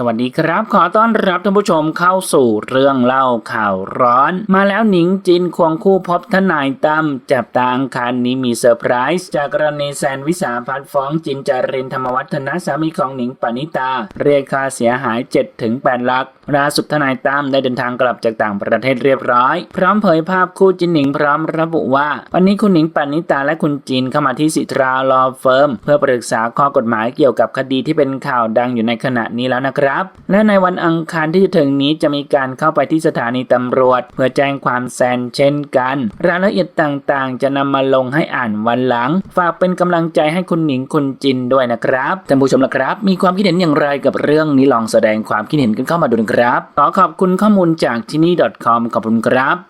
สวัสดีครับ ขอต้อนรับท่านผู้ชมเข้าสู่เรื่องเล่าข่าวร้อน มาแล้วหนิงจินควงคู่พบทนายตั้มจับตาอังคารนี้มีเซอร์ไพรส์จากกรณีแซนวิสาพันธ์ฟ้องจินจารินธรรมวัฒนะสามีของหนิงปณิตา เรียกค่าเสียหาย 7-8ลักล่าสุดทนายตั้มได้เดินทางกลับจากต่างประเทศเรียบร้อย พร้อมเผยภาพคู่จินหนิงพร้อมระบุว่า วันนี้คุณหนิงปณิตาและคุณจินเข้ามาที่สิทราลอเฟิร์มเพื่อปรึกษาข้อกฎหมายเกี่ยวกับคดีที่เป็นข่าวดังอยู่ในขณะนี้แล้วนะครับและในวันอังคารที่จะถึงนี้จะมีการเข้าไปที่สถานีตำรวจ เพื่อแจ้งความแซนเช่นกัน รายละเอียดต่างๆ จะนำมาลงให้อ่านวันหลัง ฝากเป็นกำลังใจให้คุณหนิงคุณจินด้วยนะครับท่านผู้ชมละครับ มีความคิดเห็นอย่างไรกับเรื่องนี้ลองแสดงความคิดเห็นกันเข้ามาดูนะครับ ขอขอบคุณข้อมูลจากที่นี่ .com ขอบคุณครับ